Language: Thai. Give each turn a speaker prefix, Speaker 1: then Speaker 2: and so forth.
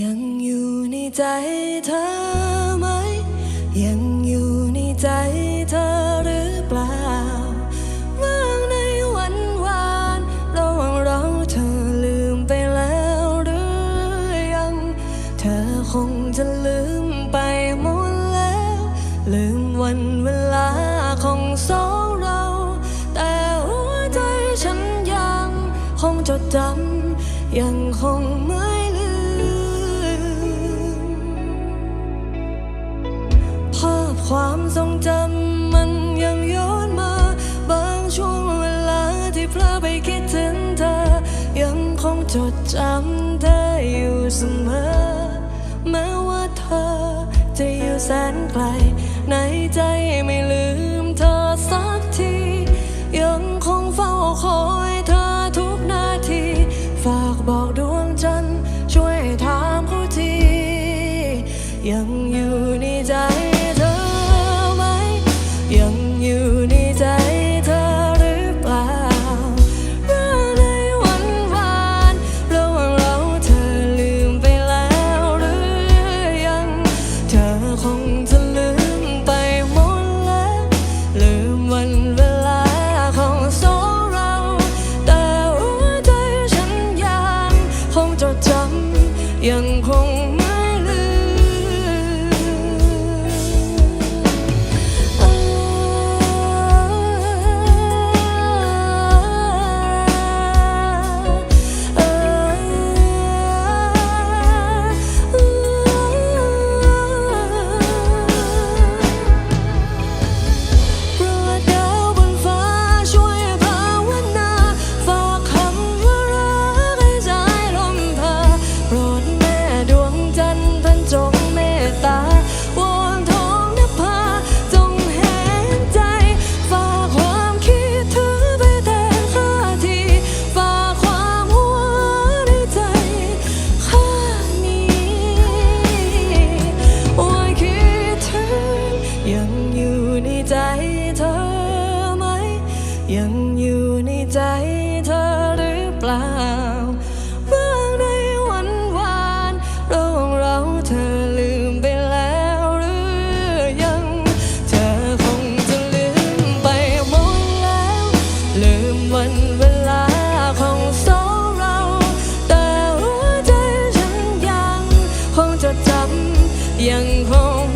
Speaker 1: ยังอยู่ในใจเธอไหม ยังอยู่ในใจเธอหรือเปล่าเมื่อในวันวานระหว่างเราเธอลืมไปแล้วหรือยัง เธอคงจะลืมไปหมดแล้ว ลืมวันเวลาของสองเรา แต่หัวใจฉันยัง คงจดจำยังคงไม่ลืม แสนไกล ในใจไม่ลืม แยังอยู่ในใจเธอไหม ยังอยู่ในใจเธอหรือเปล่าเมื่อในวันวานเรื่องเราเธอลืมไปแล้วหรือยัง เธอคงจะลืมไปหมดแล้ว ลืมวันเวลาของสองเรา แต่หัวใจฉันยัง คงจะจำยังคง